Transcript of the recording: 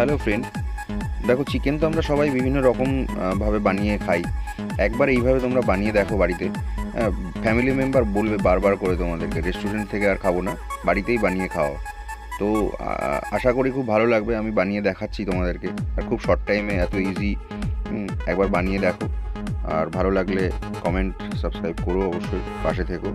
Hello friend দেখো chicken তো আমরা সবাই বিভিন্ন রকম ভাবে বানিয়ে খাই। একবার এইভাবে তোমরা বানিয়ে দেখো বাড়িতে। ফ্যামিলি মেম্বার বলবে বারবার করে তোমাদেরকে রেস্টুরেন্ট থেকে আর খাব না, বাড়িতেই বানিয়ে খাওয়া তো আশা করি খুব ভালো লাগবে, আমি বানিয়ে দেখাচ্ছি তোমাদেরকে। আর খুব শর্ট টাইমে এত ইজি একবার বানিয়ে দেখো। আর ভালো লাগলে কমেন্ট সাবস্ক্রাইব করো অবশ্যই, পাশে থেকো।